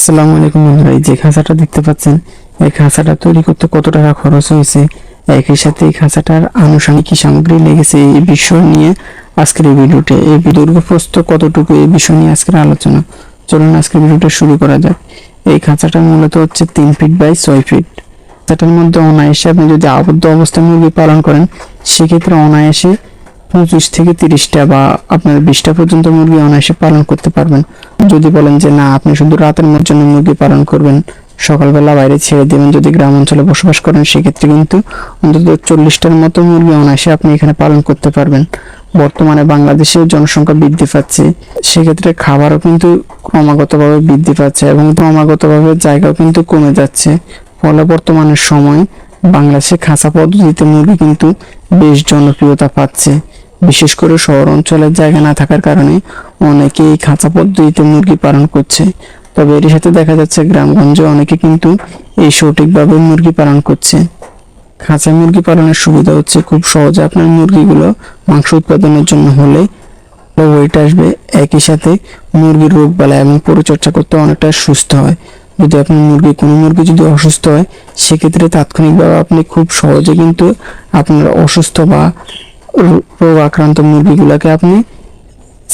আসসালামু আলাইকুম বন্ধুরা এই যে খাঁচাটা দেখতে পাচ্ছেন, এই খাঁচাটা তৈরি করতে কত টাকা খরচ হয়েছে? একই সাথে এই খাঁচাটার আনুষঙ্গিক সামগ্রী লেগেছে এই বিষয় নিয়ে আজকের এই ভিডিওতে। এই দুর্গপ্রস্ত কতটুকু এই বিষয় নিয়ে আজকের আলোচনা? চলুন আজকের ভিডিওটা শুরু করা যাক। এই খাঁচাটা মূলত হচ্ছে তিন ফিট বাই ছয় ফিট। খাঁচাটার মধ্যে অনায়াসে আপনি যদি আবদ্ধ অবস্থায় মুরগি পালন করেন, সেক্ষেত্রে অনায়াসে পঁচিশ থেকে তিরিশটা বা আপনার বিশটা পর্যন্ত মুরগি অনায়াসে পালন করতে পারবেন। যদি বলেন যে, না, আপনি শুধু রাতের জন্য মুরগি পালন করবেন, সকালবেলা বাইরে ছেড়ে দেবেন। যদি গ্রাম অঞ্চলে বসবাস করেন, সেক্ষেত্রে কিন্তু অন্তত চল্লিশটার মতো মুরগি অনায়াসে আপনি এখানে পালন করতে পারবেন। বর্তমানে বাংলাদেশের জনসংখ্যা বৃদ্ধি পাচ্ছে, সেক্ষেত্রে খাবারও কিন্তু ক্রমাগতভাবে বৃদ্ধি পাচ্ছে এবং ক্রমাগতভাবে জায়গাও কিন্তু কমে যাচ্ছে। ফলে বর্তমানের সময় বাংলাদেশে খাঁচা পদ্ধতিতে মুরগি কিন্তু বেশ জনপ্রিয়তা পাচ্ছে। বিশেষ করে শহর অঞ্চলের জায়গা না থাকার কারণে অনেকেই খাঁচা পদ্ধতিতে মুরগি পালন করছে। তবে এর সাথে দেখা যাচ্ছে গ্রামগঞ্জে অনেকে কিন্তু এই সঠিকভাবে মুরগি পালন করছে। খাঁচা মুরগি পালনের সুবিধা হচ্ছে খুব সহজে আপনার মুরগিগুলো মাংস উৎপাদনের জন্য হলে ওয়েট আসবে। একই সাথে মুরগির রোগ বালা এবং পরিচর্যা করতে অনেকটা সুস্থ হয়। যদি আপনার মুরগি, কোনো মুরগি যদি অসুস্থ হয়, সেক্ষেত্রে তাৎক্ষণিকভাবে আপনি খুব সহজে কিন্তু আপনার অসুস্থ বা রোগ আক্রান্ত মুরগিগুলোকে আপনি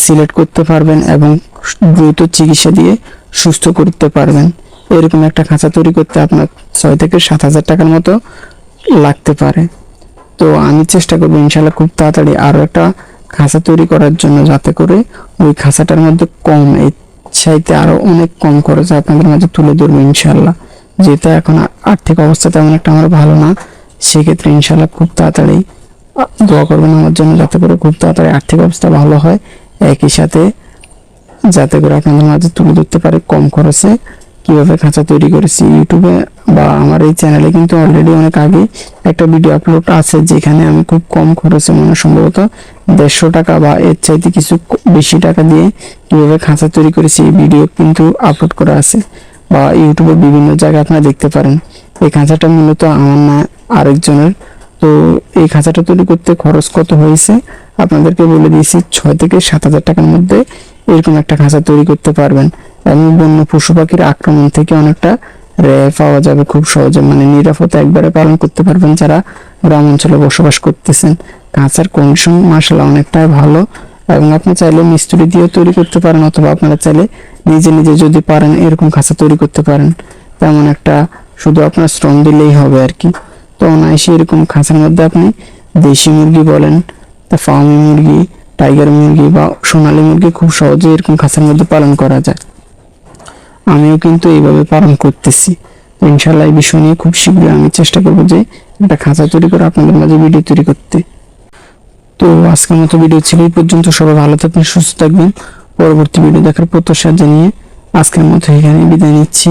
সিলেক্ট করতে পারবেন এবং দ্রুত চিকিৎসা দিয়ে সুস্থ করতে পারবেন। এরকম একটা খাঁচা তৈরি করতে আপনার ছয় থেকে সাত হাজার টাকার মতো লাগতে পারে। তো আমি চেষ্টা করব ইনশাল্লাহ খুব তাড়াতাড়ি আরও একটা খাঁচা তৈরি করার জন্য যাতে করে ওই খাঁচাটার মধ্যে কম এই চাইতে আরও অনেক কম খরচে আপনাদের মাঝে তুলে ধরবো ইনশাল্লাহ যেহেতু এখন আর্থিক অবস্থা তেমন একটা আমার ভালো না, সেক্ষেত্রে ইনশাল্লাহ খুব তাড়াতাড়ি দোয়া করবেন আমার জন্য যাতে করে খুব তাড়াতাড়ি আর্থিক অবস্থা ভালো হয়। একই সাথে যাতে করে আপনাদের মাঝে তুলে ধরতে পারে কম খরচে। কীভাবে খাঁচা তৈরি করেছি ইউটিউবে বা আমার এই চ্যানেলে কিন্তু অলরেডি অনেক আগে একটা ভিডিও আপলোড আছে যেখানে আমি খুব কম খরচে মানে সম্ভবত দেড়শো টাকা বা এর চাইতে কিছু বেশি টাকা দিয়ে কীভাবে খাঁচা তৈরি করেছি এই ভিডিও কিন্তু আপলোড করা আছে বা ইউটিউবে বিভিন্ন জায়গায় আপনারা দেখতে পারেন। এই খাঁচাটা মূলত আমার না, আরেকজনের তো এই খাঁচাটা তৈরি করতে খরচ কত হয়েছে? আপনাদেরকে বলে দিয়েছি, ছয় থেকে সাত হাজার টাকার মধ্যে এরকম একটা খাঁচা তৈরি করতে পারবেন। এবং বন্য পশু পাখির আক্রমণ থেকে অনেকটা রেহাই পাওয়া যাবে খুব সহজে। মানে নিরাপদে একবারে পালন করতে পারবেন যারা গ্রাম অঞ্চলে বসবাস করতেছেন। খাঁচার কন্ডিশন মাসালা অনেকটাই ভালো। এবং আপনি চাইলে মিস্ত্রি দিয়েও তৈরি করতে পারেন, অথবা আপনারা চাইলে নিজে নিজে যদি পারেন এরকম খাঁচা তৈরি করতে পারেন। তেমন একটা শুধু আপনার শ্রম দিলেই হবে আর কি। অনায়াসে এরকম খাঁচার মধ্যে আপনি দেশি মুরগি বলেন, তা ফার্মি মুরগি, টাইগার মুরগি বা সোনালী মুরগি খুব সহজে এরকম খাঁচার মধ্যে পালন করা যায়। আমিও কিন্তু এইভাবে পালন করতেছি। ইনশাল্লাহ এই বিষয় নিয়ে খুব শীঘ্রই আমি চেষ্টা করব যে একটা খাঁচা তৈরি করে আপনাদের মাঝে ভিডিও তৈরি করতে। তো আজকের মতো ভিডিও ছিল এই পর্যন্ত। সবাই ভালো থাকবেন, সুস্থ থাকবেন। পরবর্তী ভিডিও দেখার প্রত্যাশা জানিয়ে আজকের মতো এখানে বিদায় নিচ্ছি।